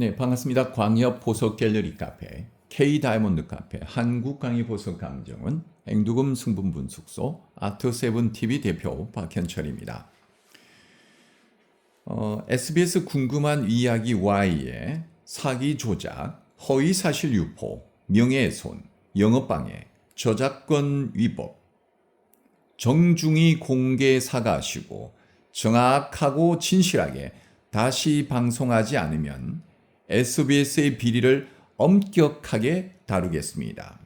네, 반갑습니다. 광역 보석 갤러리 카페, K 다이몬드 카페, 한국 강의 보석 감정은 앵두금 승분 분숙소 아트 세븐 TV 대표 박현철입니다. 어, SBS 궁금한 이야기 Y의 사기 조작, 허위 사실 유포, 명예훼손, 영업방해, 저작권 위법, 정중히 공개 사과하시고 정확하고 진실하게 다시 방송하지 않으면 SBS의 비리를 엄격하게 다루겠습니다.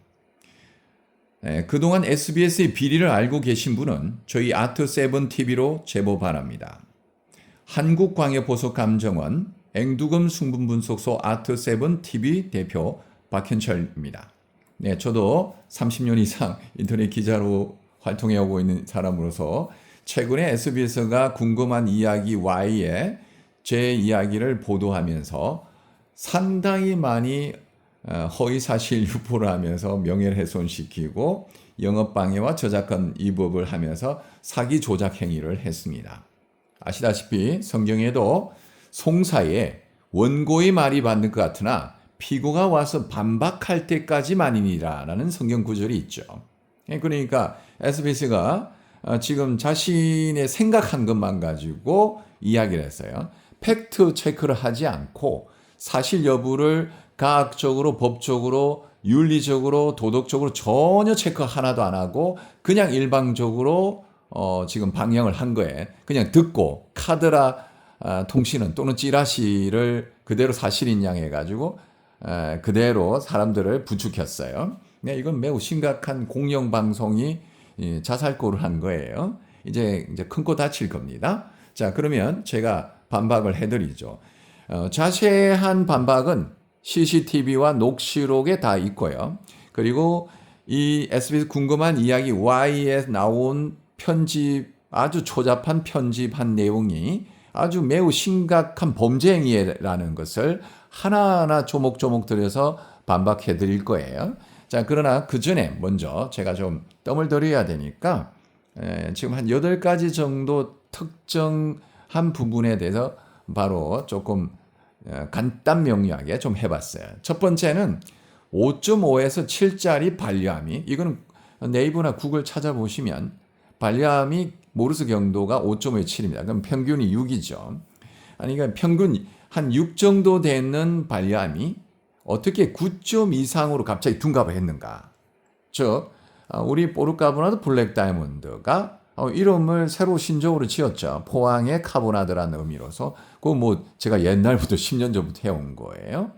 네, 그동안 SBS의 비리를 알고 계신 분은 저희 아트7 TV로 제보 바랍니다. 한국광역보석감정원 앵두금 승분분속소 아트7 TV 대표 박현철입니다. 네, 저도 30년 이상 인터넷 기자로 활동해 오고 있는 사람으로서 최근에 SBS가 궁금한 이야기 Y에 제 이야기를 보도하면서 상당히 많이 어, 허위 사실 유포를 하면서 명예를 훼손시키고 영업 방해와 저작권 위법을 하면서 사기 조작 행위를 했습니다. 아시다시피 성경에도 송사에 원고의 말이 받는 것 같으나 피고가 와서 반박할 때까지만이니라라는 성경 구절이 있죠. 예, 그러니까 SBS가 어, 지금 자신의 생각한 것만 가지고 이야기를 했어요. 팩트 체크를 하지 않고 사실 여부를 과학적으로, 법적으로, 윤리적으로, 도덕적으로 전혀 체크 하나도 안 하고 그냥 일방적으로 어, 지금 방영을 한 거에 그냥 듣고 카드라 아, 통신은 또는 찌라시를 그대로 사실인 양 해가지고 아, 그대로 사람들을 부추겼어요. 네, 이건 매우 심각한 공영 방송이 자살골을 한 거예요. 이제 이제 큰거 다칠 겁니다. 자, 그러면 제가 반박을 해드리죠. 어, 자세한 반박은 CCTV와 녹취록에 다 있고요. 그리고 이 SBS 궁금한 이야기 Y에 나온 편집, 아주 초잡한 편집한 내용이 아주 매우 심각한 범죄 행위라는 것을 하나하나 조목조목 들여서 반박해 드릴 거예요. 자, 그러나 그 전에 먼저 제가 좀 뜸을 들여야 되니까 에, 지금 한 8가지 정도 특정한 부분에 대해서 바로 조금 어, 간단 명료하게 좀 해봤어요. 첫 번째는 5.5에서 7짜리 반려함이 이거는 네이버나 구글 찾아보시면 반려함이 모르스 경도가 5.5에 7입니다. 그럼 평균이 6이죠. 아니 그러니까 평균 한 6 정도 되는 반려함이 어떻게 9점 이상으로 갑자기 둔갑을 했는가? 즉 어, 우리 포르카보나드 블랙 다이몬드가 어, 이름을 새로 신조어로 지었죠. 포항의 카보나드라는 의미로서. 그거 뭐 제가 옛날부터 10년 전부터 해온 거예요.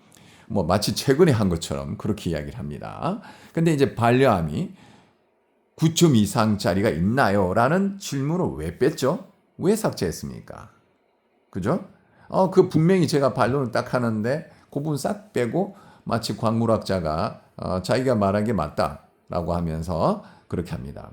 뭐 마치 최근에 한 것처럼 그렇게 이야기를 합니다. 근데 이제 반려함이 9점 이상짜리가 있나요? 라는 질문을 왜 뺐죠? 왜 삭제했습니까? 그죠? 어, 그 분명히 제가 반론을 딱 하는데 그 부분 싹 빼고 마치 광물학자가 어, 자기가 말한 게 맞다라고 하면서 그렇게 합니다.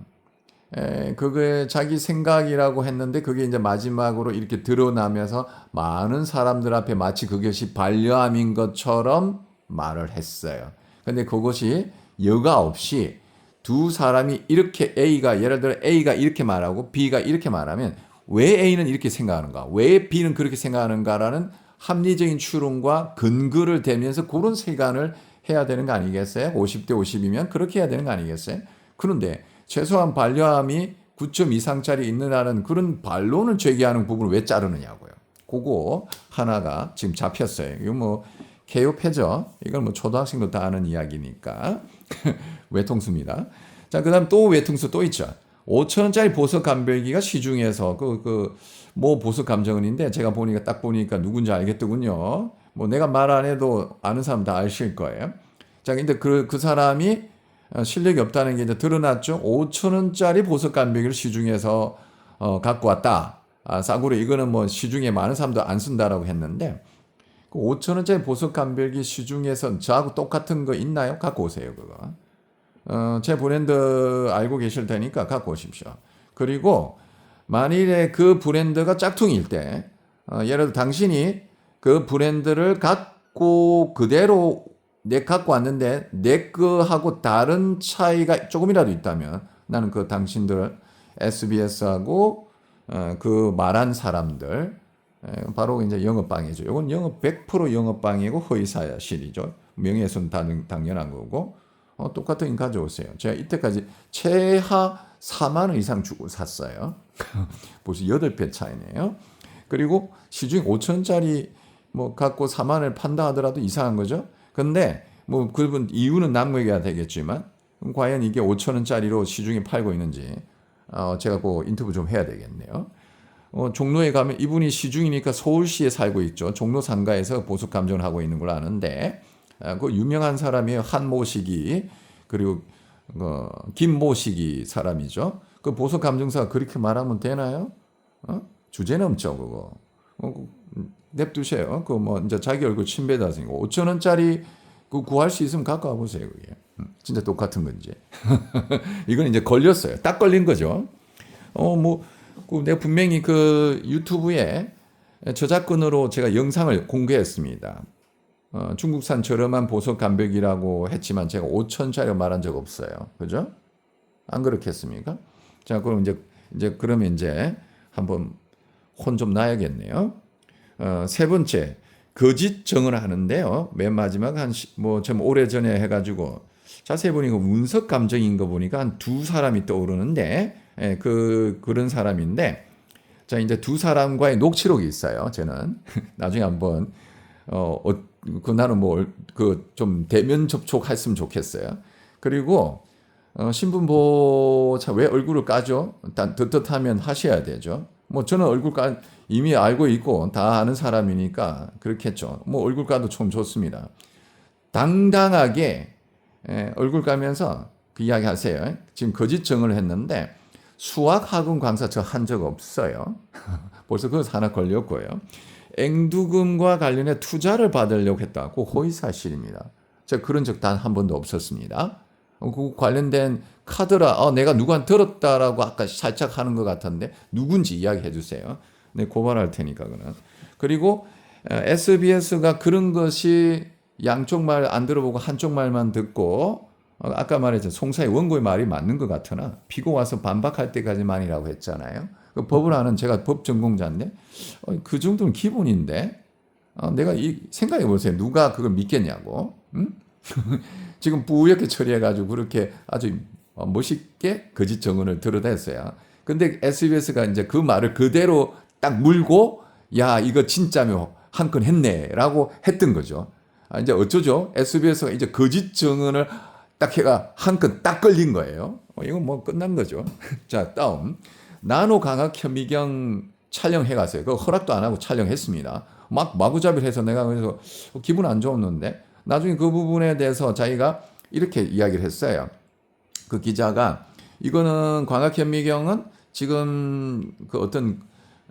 에, 그게 자기 생각이라고 했는데 그게 이제 마지막으로 이렇게 드러나면서 많은 사람들 앞에 마치 그것이 반려함인 것처럼 말을 했어요. 근데 그것이 여과 없이 두 사람이 이렇게 A가 예를 들어 A가 이렇게 말하고 B가 이렇게 말하면 왜 A는 이렇게 생각하는가? 왜 B는 그렇게 생각하는가라는 합리적인 추론과 근거를 대면서 그런 세간을 해야 되는 거 아니겠어요? 50대 50이면 그렇게 해야 되는 거 아니겠어요? 그런데 최소한 반려함이 9점 이상짜리 있느라는 그런 반론을 제기하는 부분을 왜 자르느냐고요. 그거 하나가 지금 잡혔어요. 이거 뭐 개요패죠. 이건 뭐 초등학생도 다 아는 이야기니까 외통수입니다. 자, 그다음 또 외통수 또 있죠. 5천 원짜리 보석 감별기가 시중에서 그 그 뭐 보석 감정은인데 제가 보니까 딱 보니까 누군지 알겠더군요. 뭐 내가 말 안 해도 아는 사람 다 아실 거예요. 자, 근데 그, 그 사람이 어, 실력이 없다는 게 이제 드러났죠. 5천 원짜리 보석 감별기를 시중에서 어, 갖고 왔다. 아, 싸구려 이거는 뭐 시중에 많은 사람도 안 쓴다라고 했는데 그 5천 원짜리 보석 감별기 시중에서 저하고 똑같은 거 있나요? 갖고 오세요, 그거. 어, 제 브랜드 알고 계실 테니까 갖고 오십시오. 그리고 만일에 그 브랜드가 짝퉁일 때, 어, 예를 들어 당신이 그 브랜드를 갖고 그대로 내 갖고 왔는데 내 거하고 다른 차이가 조금이라도 있다면 나는 그 당신들 SBS하고 어, 그 말한 사람들 에, 바로 이제 영업방해죠. 이건 영업 100% 영업방해고 허위사실이죠. 명예훼손 당, 당연한 거고 어, 똑같은 거 가져오세요. 제가 이때까지 최하 4만 원 이상 주고 샀어요. 벌써 8배 차이네요. 그리고 시중에 5천 원짜리 뭐 갖고 4만 원을 판다 하더라도 이상한 거죠. 근데 뭐 그분 이유는 남에게야 되겠지만 과연 이게 5천 원짜리로 시중에 팔고 있는지 어, 제가 그 인터뷰 좀 해야 되겠네요. 어, 종로에 가면 이분이 시중이니까 서울시에 살고 있죠. 종로 상가에서 보석 감정을 하고 있는 걸 아는데 아, 그 유명한 사람이에요. 한모식이 그리고 어, 김모식이 사람이죠. 그 보석 감정사가 그렇게 말하면 되나요? 어? 주제 넘죠 그거. 어, 그, 냅두세요. 그 뭐 이제 자기 얼굴 침뱉어서 5천 원짜리 그 구할 수 있으면 갖고 와 보세요 그게. 음, 진짜 똑같은 건지. 이건 이제 걸렸어요. 딱 걸린 거죠. 어뭐 그 내가 분명히 그 유튜브에 저작권으로 제가 영상을 공개했습니다. 어, 중국산 저렴한 보석 감백이라고 했지만 제가 5천짜리 말한 적 없어요. 그죠? 안 그렇겠습니까? 자, 그럼 이제 이제 그러면 이제 한번 혼 좀 나야겠네요. 어, 세 번째 거짓 정을 하는데요. 맨 마지막 한뭐좀 오래 전에 해가지고 자세히 보니까 운석 감정인 거 보니까 한 두 사람이 떠오르는데 예, 그 그런 사람인데 자 이제 두 사람과의 녹취록이 있어요. 저는 나중에 한번 어, 어, 그 나는 뭐 그 좀 대면 접촉했으면 좋겠어요. 그리고 어, 신분 보호자 왜 얼굴을 까죠? 일단 떳떳하면 하셔야 되죠. 뭐 저는 얼굴 까 이미 알고 있고 다 아는 사람이니까 그렇겠죠. 뭐 얼굴 까도 좀 좋습니다. 당당하게 에, 얼굴 까면서 그 이야기 하세요. 지금 거짓 정을 했는데 수학 학원 강사 저 한 적 없어요. 벌써 그거 하나 걸렸고요. 앵두금과 관련해 투자를 받으려고 했다고 허위 사실입니다. 제가 그런 적 단 한 번도 없었습니다. 그 관련된 카드라 어, 내가 누구한테 들었다라고 아까 살짝 하는 것 같은데 누군지 이야기해 주세요. 네, 고발할 테니까 그는. 그리고 SBS가 그런 것이 양쪽 말 안 들어보고 한쪽 말만 듣고 어, 아까 말했죠 송사의 원고의 말이 맞는 것 같으나 피고 와서 반박할 때까지만이라고 했잖아요. 그 법을 아는 제가 법 전공자인데 어, 그 정도는 기본인데 어, 내가 이 생각해 보세요. 누가 그걸 믿겠냐고. 응? 지금 부유하게 처리해가지고 그렇게 아주 멋있게 거짓 정언을 드러냈어요. 근데 SBS가 이제 그 말을 그대로 딱 물고 야 이거 진짜며 한 건 했네라고 했던 거죠. 아, 이제 어쩌죠? SBS가 이제 거짓 정언을 딱 해가 한 건 딱 걸린 거예요. 어, 이건 뭐 끝난 거죠. 자 다음 나노 강학 현미경 촬영해 갔어요. 그 허락도 안 하고 촬영했습니다. 막 마구잡이를 해서 내가 그래서 기분 안 좋았는데 나중에 그 부분에 대해서 자기가 이렇게 이야기를 했어요. 그 기자가 이거는 광학 현미경은 지금 그 어떤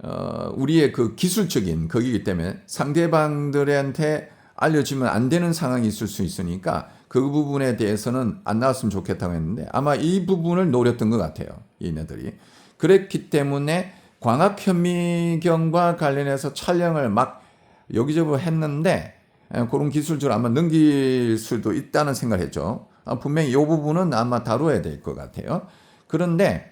어 우리의 그 기술적인 거기기 때문에 상대방들한테 알려지면 안 되는 상황이 있을 수 있으니까 그 부분에 대해서는 안 나왔으면 좋겠다고 했는데 아마 이 부분을 노렸던 것 같아요. 얘네들이. 그랬기 때문에 광학 현미경과 관련해서 촬영을 막 여기저기 했는데 예, 그런 기술적으로 아마 넘길 수도 있다는 생각을 했죠. 아, 분명히 이 부분은 아마 다뤄야 될 것 같아요. 그런데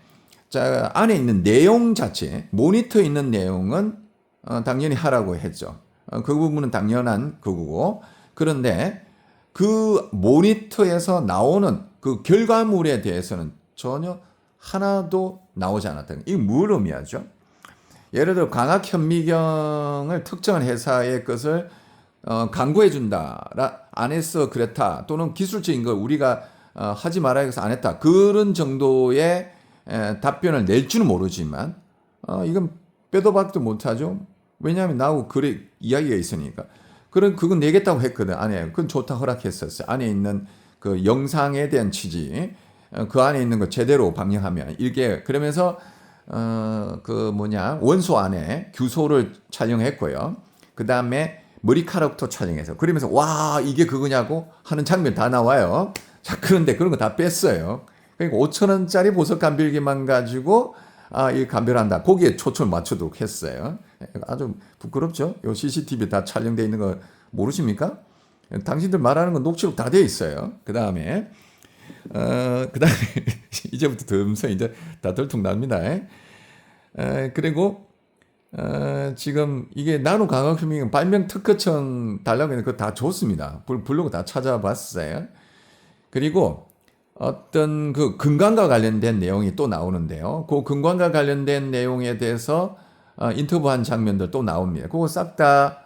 자, 안에 있는 내용 자체, 모니터에 있는 내용은 어, 당연히 하라고 했죠. 어, 그 부분은 당연한 그거고. 그런데 그 모니터에서 나오는 그 결과물에 대해서는 전혀 하나도 나오지 않았다. 이게 뭘 의미하죠? 예를 들어 광학 현미경을 특정한 회사의 것을 어, 광고해 준다. 안 했어 그랬다. 또는 기술적인 걸 우리가 어, 하지 말아야 해서 안 했다. 그런 정도의 에, 답변을 낼 줄은 모르지만 어, 이건 빼도 박도 못하죠. 왜냐하면 나하고 그래 이야기가 있으니까. 그런 그건 내겠다고 했거든. 안에 그건 좋다 허락했었어요. 안에 있는 그 영상에 대한 취지, 어, 그 안에 있는 거 제대로 방영하면 이게 그러면서 어 그 뭐냐 원소 안에 규소를 촬영했고요. 그 다음에 머리카락도 촬영해서 그러면서 와 이게 그거냐고 하는 장면 다 나와요. 자 그런데 그런 거 다 뺐어요. 그러니까 5천 원짜리 보석 감별기만 가지고 아, 이 감별한다. 거기에 초점을 맞추도록 했어요. 아주 부끄럽죠? 요 CCTV 다 촬영돼 있는 거 모르십니까? 당신들 말하는 건 녹취록 다 돼 있어요. 그 다음에 어, 그 다음에 이제부터 덤서 이제 다 들통납니다. 에, 그리고 어, 지금 이게 나노 강화금융 발명 특허청 달라고 했는데 그거 다 줬습니다. 블- 블로그 다 찾아봤어요. 그리고 어떤 그 건강과 관련된 내용이 또 나오는데요. 그 건강과 관련된 내용에 대해서 어, 인터뷰한 장면들 또 나옵니다. 그거 싹다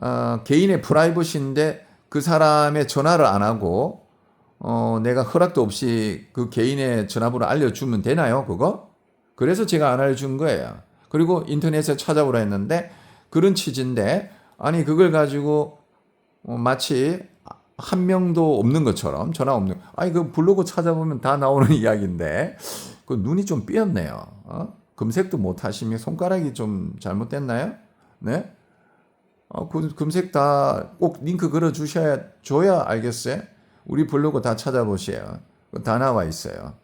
어, 개인의 프라이버시인데 그 사람의 전화를 안 하고 어, 내가 허락도 없이 그 개인의 전화번호 알려주면 되나요? 그거? 그래서 제가 안 알려준 거예요. 그리고 인터넷에 찾아보라 했는데 그런 취지인데 아니 그걸 가지고 어, 마치 한 명도 없는 것처럼 전화 없는 아니 그 블로그 찾아보면 다 나오는 이야기인데 그 눈이 좀 삐었네요. 어? 검색도 못 하시면 손가락이 좀 잘못됐나요? 네? 어, 그 검색 다 꼭 링크 걸어 주셔야 줘야 알겠어요. 우리 블로그 다 찾아보세요. 다 나와 있어요.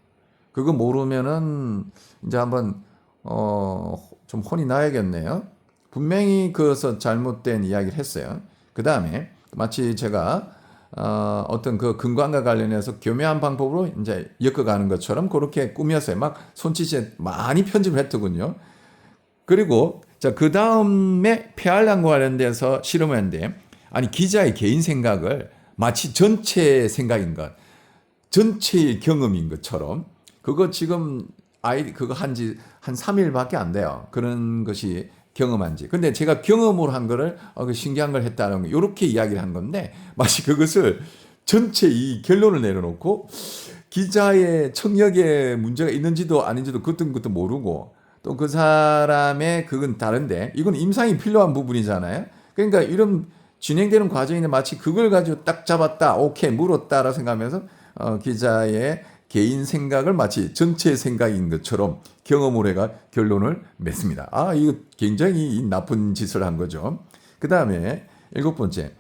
그거 모르면은 이제 한번 어, 좀 혼이 나야겠네요. 분명히 그것서 잘못된 이야기를 했어요. 그 다음에 마치 제가 어, 어떤 그 근광과 관련해서 교묘한 방법으로 이제 엮어가는 것처럼 그렇게 꾸몄어요. 막 손짓에 많이 편집을 했더군요. 그리고 자, 그 다음에 폐활량과 관련돼서 실험을 했는데 아니 기자의 개인 생각을 마치 전체 생각인 것, 전체의 경험인 것처럼 그거 지금 아이 그거 한 지 한 3일밖에 안 돼요. 그런 것이 경험한 지. 근데 제가 경험으로 한 거를 어, 그 신기한 걸 했다는 거 이렇게 이야기를 한 건데 마치 그것을 전체 이 결론을 내려놓고 기자의 청력에 문제가 있는지도 아닌지도 그것도 그것도 모르고 또 그 사람의 그건 다른데 이건 임상이 필요한 부분이잖아요. 그러니까 이런 진행되는 과정인데 마치 그걸 가지고 딱 잡았다, 오케이 물었다라 생각하면서 어, 기자의 개인 생각을 마치 전체 생각인 것처럼 경험을 해가 결론을 맺습니다. 아, 이거 굉장히 이 나쁜 짓을 한 거죠. 그 다음에 일곱 번째.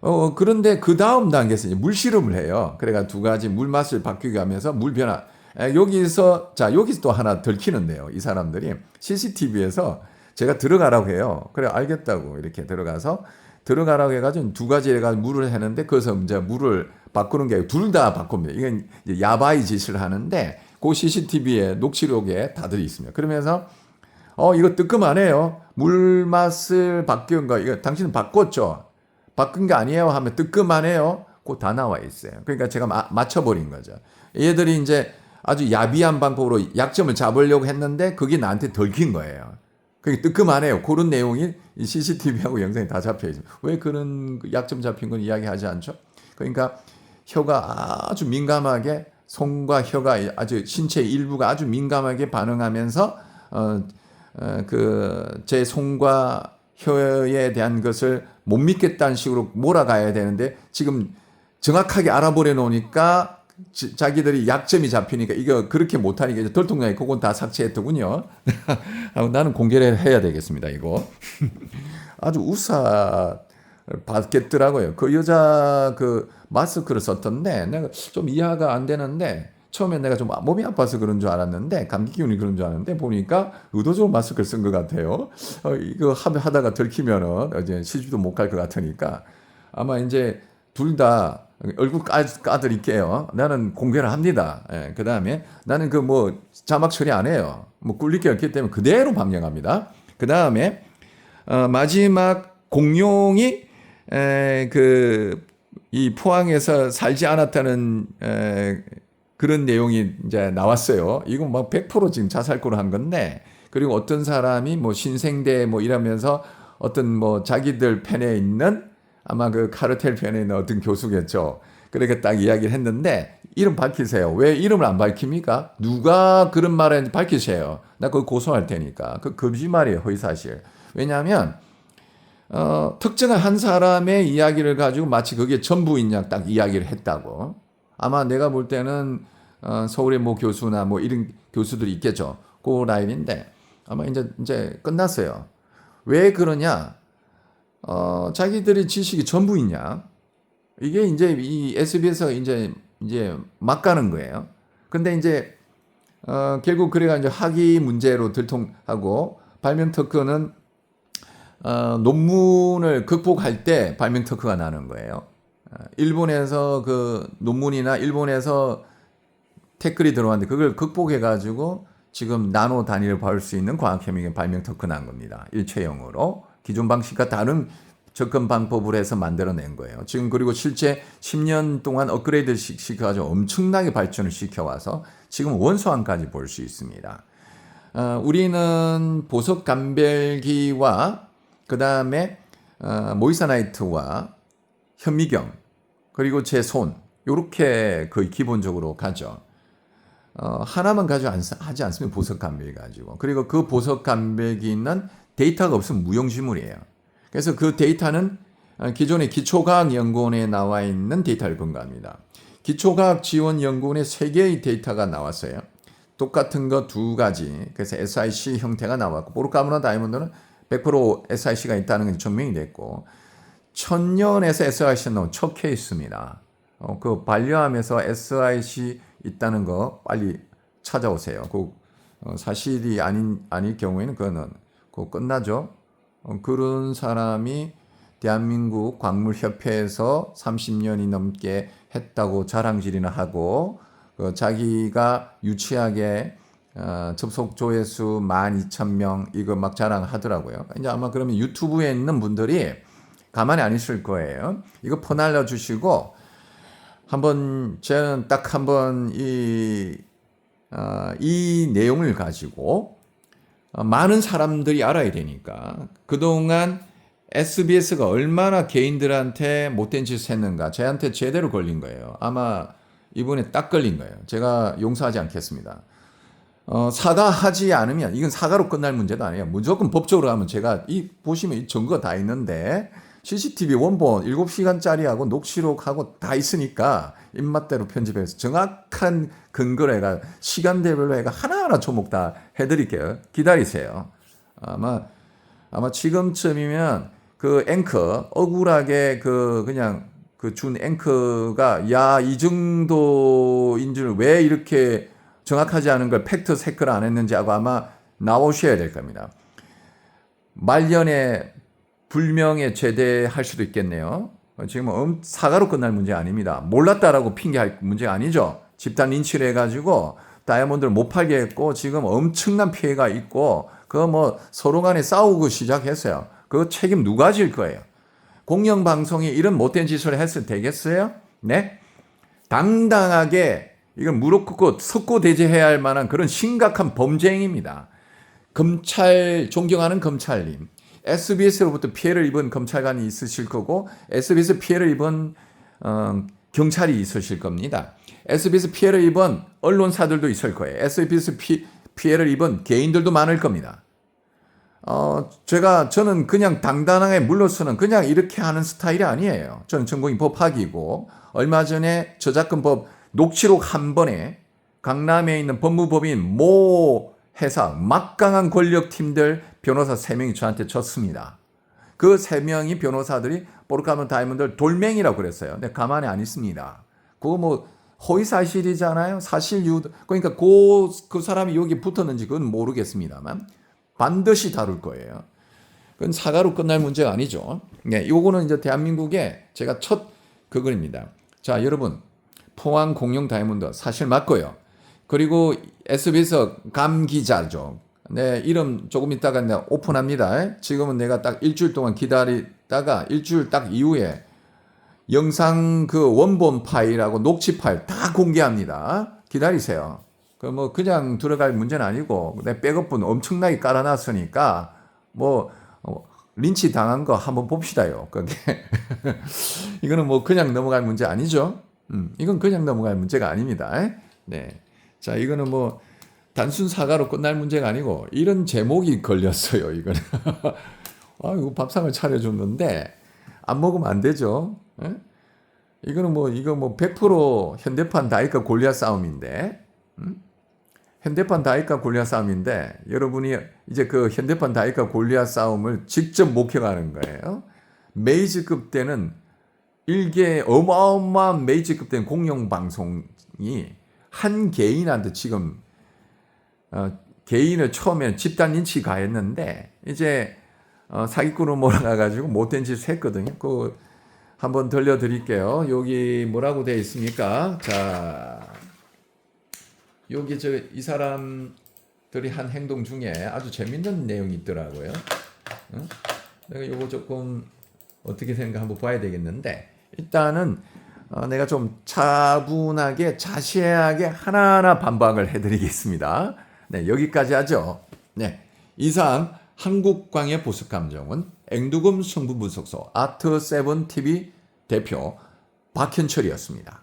어, 그런데 그 다음 단계에서 이제 물 실험을 해요. 그래가 두 가지 물 맛을 바뀌게 하면서 물 변화. 에, 여기서, 자, 여기서 또 하나 들키는데요. 이 사람들이 CCTV에서 제가 들어가라고 해요. 그래, 알겠다고 이렇게 들어가서 들어가라고 해가지고 두 가지 해가지고 물을 하는데 거기서 이제 물을 바꾸는 게둘다 바꿉니다. 이건 야바이 짓을 하는데 그 CCTV에 녹취록에 다 들어 있습니다. 그러면서 어 이거 뜨끔하네요. 물 맛을 바뀐 거 이거 당신은 바꿨죠. 바꾼 게 아니에요 하면 뜨끔하네요. 그거 다 나와 있어요. 그러니까 제가 마, 맞춰버린 거죠. 얘들이 이제 아주 야비한 방법으로 약점을 잡으려고 했는데 그게 나한테 덜킨 거예요. 그게 뜨끔하네요. 그런 내용이 이 CCTV하고 영상에 다 잡혀 있어요. 왜 그런 그 약점 잡힌 건 이야기하지 않죠? 그러니까 혀가 아주 민감하게 손과 혀가 아주 신체 일부가 아주 민감하게 반응하면서 어, 어, 그 제 손과 혀에 대한 것을 못 믿겠다는 식으로 몰아가야 되는데 지금 정확하게 알아버려 놓으니까 지- 자기들이 약점이 잡히니까 이거 그렇게 못하니까 이제 덜통량이 그건 다 삭제했더군요. 아, 나는 공개를 해야 되겠습니다. 이거 아주 우사 받겠더라고요. 그 여자 그 마스크를 썼던데 내가 좀 이해가 안 되는데 처음에 내가 좀 몸이 아파서 그런 줄 알았는데 감기 기운이 그런 줄 알았는데 보니까 의도적으로 마스크를 쓴 것 같아요. 어, 이거 하- 하다가 들키면은 이제 시집도 못 갈 것 같으니까 아마 이제 둘 다 얼굴 까, 까드릴게요. 나는 공개를 합니다. 예, 그 다음에 나는 그 뭐 자막 처리 안 해요. 뭐 꿀릴 게 없기 때문에 그대로 방영합니다. 그 다음에 어, 마지막 공룡이 에, 그, 이 포항에서 살지 않았다는 에, 그런 내용이 이제 나왔어요. 이건 막 100% 지금 자살골을 한 건데, 그리고 어떤 사람이 뭐 신생대 뭐 이러면서 어떤 뭐 자기들 편에 있는 아마 그 카르텔 편에 있는 어떤 교수겠죠. 그렇게 딱 이야기를 했는데, 이름 밝히세요. 왜 이름을 안 밝힙니까? 누가 그런 말을 했는지 밝히세요. 나 그거 고소할 테니까. 그 거짓말이에요, 허위사실. 왜냐하면, 어, 특정한 한 사람의 이야기를 가지고 마치 그게 전부인 양 딱 이야기를 했다고. 아마 내가 볼 때는 어, 서울의 뭐 교수나 뭐 이런 교수들이 있겠죠. 그 라인인데 아마 이제 이제 끝났어요. 왜 그러냐? 어, 자기들의 지식이 전부인 양. 이게 이제 이 SBS가 이제 이제 막 가는 거예요. 근데 이제 어, 결국 그래가 이제 학위 문제로 들통하고 발명 특허는 어, 논문을 극복할 때 발명 특허가 나는 거예요. 어, 일본에서 그 논문이나 일본에서 태클이 들어왔는데 그걸 극복해 가지고 지금 나노 단위를 봐올 수 있는 과학협력의 발명 특허 난 겁니다. 일체형으로 기존 방식과 다른 접근 방법을 해서 만들어낸 거예요. 지금 그리고 실제 10년 동안 업그레이드 시켜가지고 엄청나게 발전을 시켜와서 지금 원소환까지 볼 수 있습니다. 어, 우리는 보석 감별기와 그 다음에 어, 모이사나이트와 현미경 그리고 제손 요렇게 거의 기본적으로 가죠. 어, 하나만 가지고 안, 하지 않습니다. 보석 감별기 가지고. 그리고 그 보석 감별기는 데이터가 없으면 무용지물이에요. 그래서 그 데이터는 어, 기존의 기초과학연구원에 나와 있는 데이터를 근거합니다. 기초과학지원연구원에 세 개의 데이터가 나왔어요. 똑같은 거 두 가지. 그래서 SIC 형태가 나왔고, 보르카무나 다이아몬드는 100% SIC가 있다는 게 증명이 됐고, 천년에서 SIC 나온 첫 케이스입니다. 어, 그 반려하면서 SIC 있다는 거 빨리 찾아오세요. 그 어, 사실이 아닌 아닐 경우에는 그거는 그 끝나죠. 어, 그런 사람이 대한민국 광물협회에서 30년이 넘게 했다고 자랑질이나 하고 그 자기가 유치하게 어, 접속 조회수 12,000명 이거 막 자랑하더라고요. 이제 아마 그러면 유튜브에 있는 분들이 가만히 안 있을 거예요. 이거 퍼날려 주시고 한번 저는 딱 한번 이, 어, 이 내용을 가지고 어, 많은 사람들이 알아야 되니까 그동안 SBS가 얼마나 개인들한테 못된 짓을 했는가 저한테 제대로 걸린 거예요. 아마 이번에 딱 걸린 거예요. 제가 용서하지 않겠습니다. 어, 사과하지 않으면 이건 사과로 끝날 문제도 아니에요. 무조건 법적으로 하면 제가 이 보시면 이 증거 다 있는데 CCTV 원본 7시간짜리하고 녹취록하고 다 있으니까 입맛대로 편집해서 정확한 근거로 해가 시간대별로 해가 하나하나 조목 다 해드릴게요. 기다리세요. 아마 아마 지금쯤이면 그 앵커 억울하게 그 그냥 그 준 앵커가 야 이 정도인 줄 왜 이렇게 정확하지 않은 걸 팩트 체크를 안 했는지 하고 아마 나오셔야 될 겁니다. 말년에 불명예 제대할 수도 있겠네요. 지금 음, 사과로 끝날 문제 아닙니다. 몰랐다라고 핑계할 문제가 아니죠. 집단 린치를 해가지고 다이아몬드를 못 팔게 했고 지금 엄청난 피해가 있고 그거 뭐 서로 간에 싸우고 시작했어요. 그 책임 누가 질 거예요? 공영방송이 이런 못된 짓을 했을 되겠어요? 네? 당당하게 이건 무릎 꿇고 석고 대제해야 할 만한 그런 심각한 범죄행위입니다. 검찰 존경하는 검찰님, SBS로부터 피해를 입은 검찰관이 있으실 거고 SBS 피해를 입은 어, 경찰이 있으실 겁니다. SBS 피해를 입은 언론사들도 있을 거예요. SBS 피, 피해를 입은 개인들도 많을 겁니다. 어, 제가, 저는 그냥 당당하게 물러서는 그냥 이렇게 하는 스타일이 아니에요. 저는 전공이 법학이고, 얼마 전에 저작권법 녹취록 한 번에 강남에 있는 법무법인 모 회사, 막강한 권력팀들 변호사 3명이 저한테 쳤습니다. 그 3명이 변호사들이 보르카몬 다이몬드 돌멩이라고 그랬어요. 근데 가만히 안 있습니다. 그거 뭐 허위 사실이잖아요. 사실 유 그러니까 그, 그 사람이 여기 붙었는지 그건 모르겠습니다만 반드시 다룰 거예요. 그건 사과로 끝날 문제가 아니죠. 네, 요거는 이제 대한민국의 제가 첫 그거입니다. 자, 여러분. 포항 공룡 다이아몬드 사실 맞고요. 그리고 SBS 감 기자죠. 네, 이름 조금 있다가 내가 오픈합니다. 지금은 내가 딱 일주일 동안 기다리다가 일주일 딱 이후에 영상 그 원본 파일하고 녹취 파일 다 공개합니다. 기다리세요. 그 뭐 그냥 들어갈 문제는 아니고 내 백업분 엄청나게 깔아놨으니까 뭐 어, 린치 당한 거 한번 봅시다요. 그게 이거는 뭐 그냥 넘어갈 문제 아니죠. 음, 이건 그냥 넘어갈 문제가 아닙니다. 네, 자 이거는 뭐 단순 사과로 끝날 문제가 아니고 이런 제목이 걸렸어요. 이거는 아 이거 밥상을 차려줬는데 안 먹으면 안 되죠. 에? 이거는 뭐 이거 뭐 100% 현대판 다이카 골리앗 싸움인데. 음? 현대판 다이카 골리앗 싸움인데 여러분이 이제 그 현대판 다이카 골리앗 싸움을 직접 목격하는 거예요. 메이지급 때는 일개 어마어마한 메이지급 된 공영 방송이 한 개인한테 지금 어, 개인을 처음에 집단 인치 가했는데 이제 어, 사기꾼으로 몰아가가지고 못된 짓을 했거든요. 그 한번 들려드릴게요. 여기 뭐라고 되어 있습니까? 자. 여기 저 이 사람 들이 한 행동 중에 아주 재밌는 내용이 있더라고요. 응? 내가 이거 조금 어떻게 생각 한번 봐야 되겠는데 일단은 어, 내가 좀 차분하게 자세하게 하나하나 반박을 해드리겠습니다. 네 여기까지 하죠. 네 이상 한국광의 보석 감정은 앵두금 성분 분석소 아트 세븐 TV 대표 박현철이었습니다.